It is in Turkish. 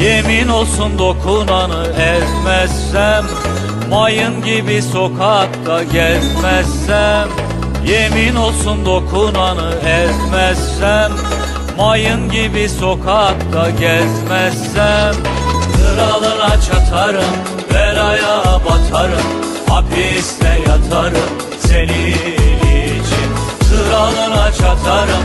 Yemin olsun dokunanı ezmezsem Mayın gibi sokakta gezmezsem. Yemin olsun dokunanı ezmezsem Mayın gibi sokakta gezmezsem. Kralına çatarım, belaya batarım Hapiste yatarım senin için. Kralına çatarım,